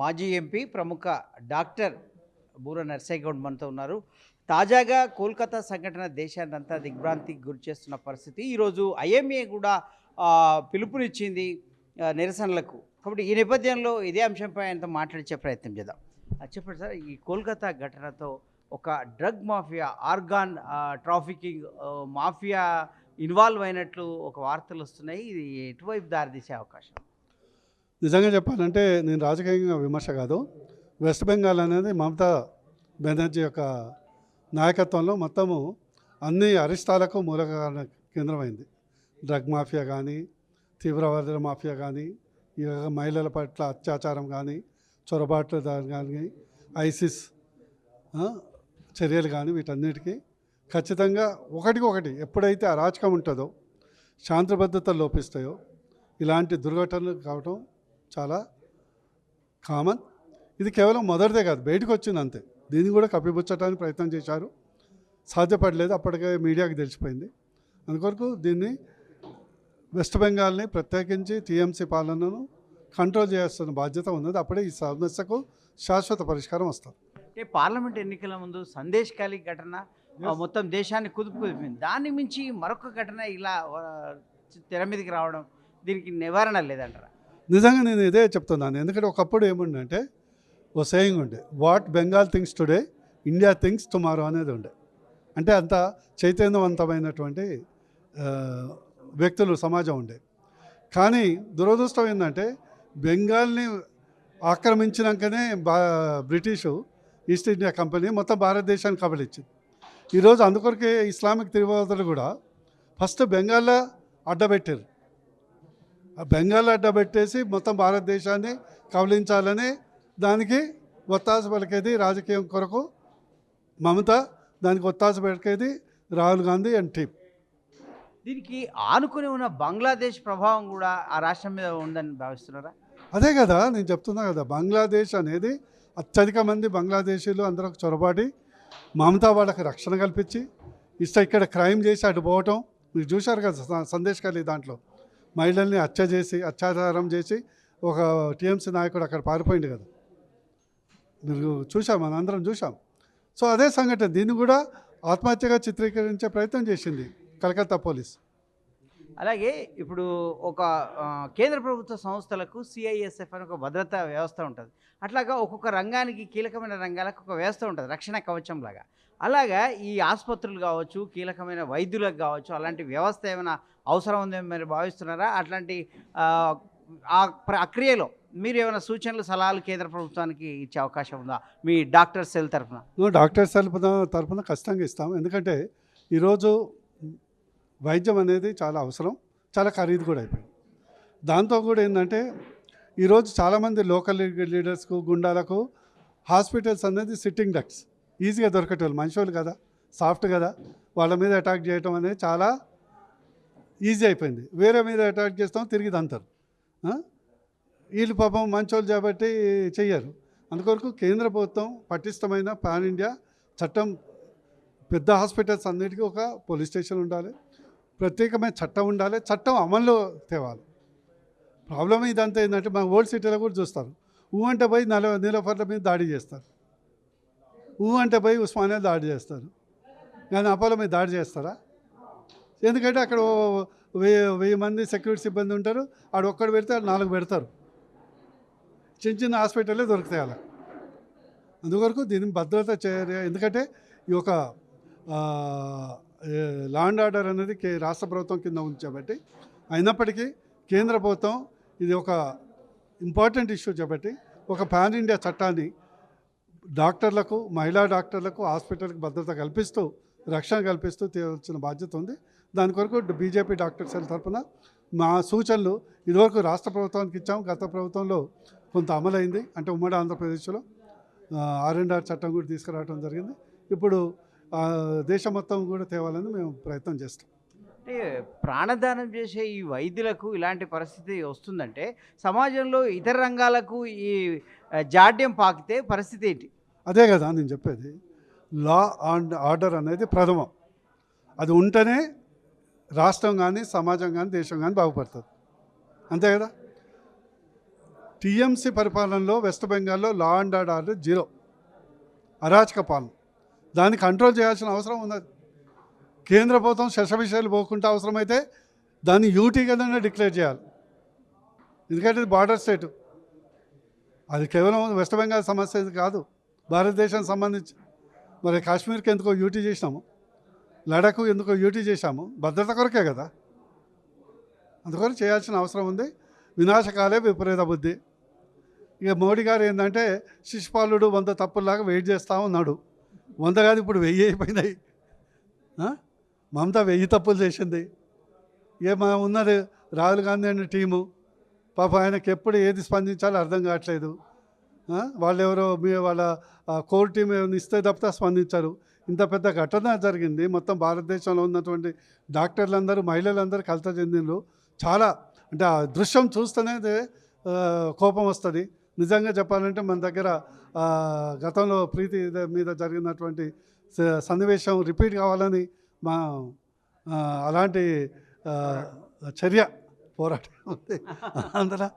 మాజీ ఎంపీ ప్రముఖ డాక్టర్ బూర నర్సయ్య మనతో ఉన్నారు. తాజాగా కోల్కతా సంఘటన దేశాన్నంతా దిగ్భ్రాంతికి గురి చేస్తున్న పరిస్థితి. ఈరోజు ఐఎంఏ కూడా పిలుపునిచ్చింది నిరసనలకు. కాబట్టి ఈ నేపథ్యంలో ఇదే అంశంపై ఆయనతో మాట్లాడించే ప్రయత్నం చేద్దాం. చెప్పండి సార్ ఈ కోల్కతా ఘటనతో ఒక drug mafia organ trafficking mafia involve అయినట్లు ఒక వార్తలు వస్తున్నాయి. ఇది ఎటువైపు దారితీసే అవకాశం? నిజంగా చెప్పాలంటే నేను రాజకీయంగా విమర్శ కాదు. వెస్ట్ బెంగాల్ అనేది మమతా బెనర్జీ యొక్క నాయకత్వంలో మొత్తము అన్ని అరిష్టాలకు మూల కేంద్రమైంది. డ్రగ్ మాఫియా కానీ తీవ్రవాదుల మాఫియా కానీ ఈ మహిళల పట్ల అత్యాచారం కానీ చొరబాట్లు కానీ ఐసిస్ చర్యలు కానీ వీటన్నిటికీ ఖచ్చితంగా ఒకటికి ఒకటి ఎప్పుడైతే అరాచకం ఉంటుందో శాంతి భద్రతలు లోపిస్తాయో ఇలాంటి దుర్ఘటనలు కావటం చాలా కామన్ ఇది కేవలం మొదటిదే కాదు బయటకు వచ్చింది అంతే. దీన్ని కూడా కప్పిపుచ్చడానికి ప్రయత్నం చేశారు. సాధ్యపడలేదు అప్పటికే మీడియాకి తెలిసిపోయింది. అందుకొరకు దీన్ని వెస్ట్ బెంగాల్ని ప్రత్యేకించి టీఎంసీ పాలనను కంట్రోల్ చేయాల్సిన బాధ్యత ఉన్నది. అప్పుడే ఈ సమస్యకు శాశ్వత పరిష్కారం వస్తుంది. అంటే పార్లమెంట్ ఎన్నికల ముందు సందేశకాలి ఘటన ఆ, మొత్తం దేశాన్ని కుదుపు కుదిపింది. దాన్ని మించి మరొక ఘటన ఇలా తెర మీదకి రావడం దీనికి నివారణ లేదంటారా? నిజంగా నేను ఇదే చెప్తున్నాను. ఎందుకంటే ఒకప్పుడు ఏముండంటే ఓ సేయింగ్ ఉండే what Bengal things today India things tomorrow అనేది ఉండే. అంటే అంత చైతన్యవంతమైనటువంటి వ్యక్తులు సమాజం ఉండే. కానీ దురదృష్టం ఏంటంటే బెంగాల్ని ఆక్రమించినాకనే బా బ్రిటిషు ఈస్ట్ ఇండియా కంపెనీ మొత్తం భారతదేశానికి కబలిచ్చింది ఈరోజు అందుకొరకే ఇస్లామిక్ తీవ్రవాదులు కూడా ఫస్ట్ బెంగాల్లో అడ్డబెట్టారు ఆ బెంగాల్ అడ్డబెట్టేసి మొత్తం భారతదేశాన్ని కబలించాలని దానికి ఒత్తాస పలికేది రాజకీయం కొరకు మమత దానికి ఒత్తాస పలికేది రాహుల్ గాంధీ అండ్ టీమ్. దీనికి ఆనుకుని ఉన్న బంగ్లాదేశ్ ప్రభావం కూడా ఆ రాష్ట్రం మీద ఉందని భావిస్తున్నారా? అదే కదా నేను చెప్తున్నా కదా బంగ్లాదేశ్ అనేది అత్యధిక మంది బంగ్లాదేశీలు అందరూ చొరబాటి మమతా వాళ్ళకి రక్షణ కల్పించి ఇష్ట ఇక్కడ క్రైమ్ చేసి అటు పోవటం మీరు చూశారు కదా సందేశ్ ఖాళీ దాంట్లో. మహిళల్ని హత్య చేసి అత్యాచారం చేసి ఒక టీఎంసీ నాయకుడు అక్కడ పారిపోయింది కదా. మీరు చూసాం మన అందరం చూసాం సో అదే సంఘటన దీన్ని కూడా ఆత్మహత్యగా చిత్రీకరించే ప్రయత్నం చేసింది కలకత్తా పోలీస్. అలాగే ఇప్పుడు ఒక కేంద్ర ప్రభుత్వ సంస్థలకు సిఐఎస్ఎఫ్ అని ఒక భద్రతా వ్యవస్థ ఉంటుంది. అట్లాగా ఒక్కొక్క రంగానికి కీలకమైన రంగాలకు ఒక వ్యవస్థ ఉంటుంది రక్షణ కవచం లాగా. అలాగా ఈ ఆసుపత్రులు కావచ్చు కీలకమైన వైద్యులకు కావచ్చు అలాంటి వ్యవస్థ ఏమైనా అవసరం ఉందని మీరు భావిస్తున్నారా? అట్లాంటి ఆ, ప్రక్రియలో మీరు ఏమైనా సూచనలు సలహాలు కేంద్ర ప్రభుత్వానికి ఇచ్చే అవకాశం ఉందా? మీ డాక్టర్ సెల్ తరఫున. డాక్టర్ సెల్ తరఫున తరపున ఖచ్చితంగా ఇస్తాం ఎందుకంటే ఈరోజు వైద్యం అనేది చాలా అవసరం చాలా ఖరీదు కూడా అయిపోయింది. దాంతో కూడా ఏంటంటే ఈరోజు చాలామంది లోకల్ లీడర్స్కు గుండాలకు హాస్పిటల్స్ అనేది సిట్టింగ్ డక్స్ ఈజీగా దొరకటోళ్ళు మనుషులు కదా సాఫ్ట్ కదా వాళ్ళ మీద అటాక్ చేయటం అనేది చాలా ఈజీ అయిపోయింది. వేరే మీద అటాక్ చేస్తాం తిరిగి దంతారు. వీళ్ళు పాపం మంచోళ్ళు కాబట్టి చెయ్యరు. అందుకొరకు కేంద్ర ప్రభుత్వం పటిష్టమైన పాన్ ఇండియా చట్టం పెద్ద హాస్పిటల్స్ అన్నిటికీ ఒక పోలీస్ స్టేషన్ ఉండాలి. ప్రత్యేకమైన చట్టం ఉండాలి చట్టం అమల్లో తేవాలి. ప్రాబ్లం ఇదంతా ఏంటంటే మన ఓల్డ్ సిటీలో కూడా చూస్తారు. ఊ అంటే పోయి నల నీలఫర్ల మీద దాడి చేస్తారు. ఊ అంటే పోయి ఉస్మానియా దాడి చేస్తారు. కానీ అపోలో మీద దాడి చేస్తారా? ఎందుకంటే అక్కడ వెయ్యి వెయ్యి మంది సెక్యూరిటీ సిబ్బంది ఉంటారు. ఆడ ఒక్కడు పెడితే ఆడు నాలుగు పెడతారు. చిన్న చిన్న హాస్పిటల్లే దొరుకుతాయి అలా. అందువరకు దీని భద్రత చేయాలి ఎందుకంటే ఈ యొక్క లా అండ్ ఆర్డర్ అనేది కే రాష్ట్ర ప్రభుత్వం కింద ఉంది కాబట్టి అయినప్పటికీ కేంద్ర ప్రభుత్వం ఇది ఒక ఇంపార్టెంట్ ఇష్యూ కాబట్టి ఒక పాన్ ఇండియా చట్టాన్ని డాక్టర్లకు మహిళా డాక్టర్లకు హాస్పిటల్కి భద్రత కల్పిస్తూ రక్షణ కల్పిస్తూ తీయాల్సిన బాధ్యత ఉంది. దాని కొరకు బీజేపీ డాక్టర్స్ తరఫున మా సూచనలు ఇదివరకు రాష్ట్ర ప్రభుత్వానికి ఇచ్చాము. గత ప్రభుత్వంలో కొంత అమలైంది. అంటే ఉమ్మడి ఆంధ్రప్రదేశ్లో ఆర్ అండ్ ఆర్ చట్టం కూడా తీసుకురావడం జరిగింది. ఇప్పుడు దేశం మొత్తం కూడా తేవాలని మేము ప్రయత్నం చేస్తాం. అంటే ప్రాణదానం చేసే ఈ వైద్యులకు ఇలాంటి పరిస్థితి వస్తుందంటే సమాజంలో ఇతర రంగాలకు ఈ జాడ్యం పాకితే పరిస్థితి ఏంటి? అదే కదా నేను చెప్పేది. లా అండ్ ఆర్డర్ అనేది ప్రథమం. అది ఉంటేనే రాష్ట్రం కానీ సమాజం కానీ దేశం కానీ బాగుపడుతుంది. అంతే కదా? టీఎంసీ పరిపాలనలో వెస్ట్ బెంగాల్లో లా అండ్ ఆర్డర్ జీరో. అరాచక పాలన. దాన్ని కంట్రోల్ చేయాల్సిన అవసరం ఉన్నది. కేంద్ర ప్రభుత్వం శశవిషయాలు పోకుండా అవసరమైతే దాన్ని యూటీ కిందనే డిక్లేర్ చేయాలి. ఎందుకంటే ఇది బార్డర్ స్టేట్. అది కేవలం వెస్ట్ బెంగాల్ సమస్య ఇది కాదు. భారతదేశానికి సంబంధించి మరి కాశ్మీర్కి ఎందుకో యూటీ చేసినాము. లడఖ్ ఎందుకో యూటీ చేశాము. భద్రత కొరకే కదా. అందుకని చేయాల్సిన అవసరం ఉంది. వినాశకాలే విపరీత బుద్ధి. ఇక మోడీ గారు ఏంటంటే శిశుపాలుడు వంద తప్పుల్లాగా వెయిట్ చేస్తూ ఉన్నాడు. వంద కాదు ఇప్పుడు వెయ్యి అయిపోయినాయి. మమత వెయ్యి తప్పులు చేసింది. ఏ మా ఉన్నది రాహుల్ గాంధీ అనే టీము. పాప ఆయనకి ఎప్పుడు ఏది స్పందించాలో అర్థం కావట్లేదు. వాళ్ళెవరో మీ వాళ్ళ కోర్ టీం ఏమైనా ఇస్తే తప్పితే స్పందించారు. ఇంత పెద్ద ఘటన జరిగింది. మొత్తం భారతదేశంలో ఉన్నటువంటి డాక్టర్లందరూ మహిళలందరూ కలత చెందిండ్రు. చాలా అంటే ఆ దృశ్యం చూస్తేనే కోపం వస్తుంది. నిజంగా చెప్పాలంటే మన దగ్గర గతంలో ప్రీతి మీద జరిగినటువంటి సన్నివేశం రిపీట్ కావాలని మా అలాంటి చర్య పోరాటం ఉంది. అందులో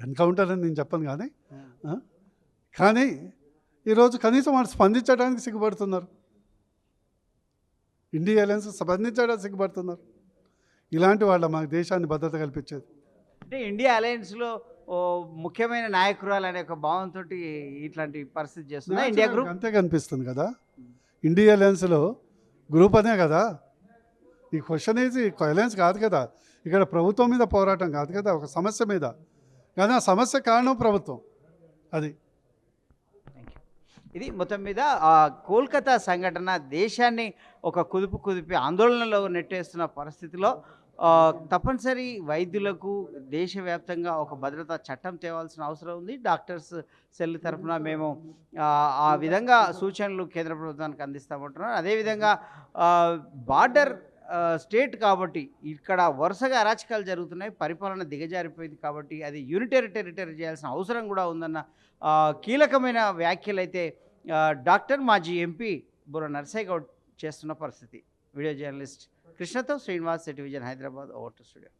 ఎన్కౌంటర్. అని నేను చెప్పను కానీ? కానీ ఈరోజు కనీసం వాళ్ళు స్పందించడానికి సిగ్గుపడుతున్నారు. India alliance స్పందించడానికి సిగ్గుపడుతున్నారు. ఇలాంటి వాళ్ళ మా దేశాన్ని భద్రత కల్పించేది. అంటే ఇండియా అలయన్స్లో ముఖ్యమైన నాయకురాలు అనే ఒక భావంతో ఇట్లాంటి పరిస్థితి చేస్తుందా ఇండియా గ్రూప్? అంతే కనిపిస్తుంది కదా. ఇండియా అలయన్స్లో గ్రూప్ అనే కదా. ఈ క్వశ్చన్ ఈజ్ అలయన్స్ కాదు కదా. ఇక్కడ ప్రభుత్వం మీద పోరాటం కాదు కదా ఒక సమస్య మీద. కానీ ఆ సమస్య కారణం ప్రభుత్వం. అది. ఇది మొత్తం మీద ఆ కోల్కతా సంఘటన దేశాన్ని ఒక కుదుపు కుదిపి ఆందోళనలో నెట్టేస్తున్న పరిస్థితిలో తప్పనిసరి వైద్యులకు దేశవ్యాప్తంగా ఒక భద్రతా చట్టం తేవాల్సిన అవసరం ఉంది. డాక్టర్స్ సెల్ తరఫున మేము ఆ, విధంగా సూచనలు కేంద్ర ప్రభుత్వానికి అందిస్తామంటున్నాం అదేవిధంగా బార్డర్ స్టేట్ కాబట్టి ఇక్కడ వరుసగా అరాచకాలు జరుగుతున్నాయి. పరిపాలన దిగజారిపోయింది కాబట్టి అది యూనిటరీ టెరిటరీ చేయాల్సిన అవసరం కూడా ఉందన్న కీలకమైన వ్యాఖ్యలు అయితే డాక్టర్ మాజీ ఎంపీ బుర్ర నర్సయ్య గౌడ్ చేస్తున్న పరిస్థితి. Video journalist కృష్ణతో Srinivas television Hyderabad over to studio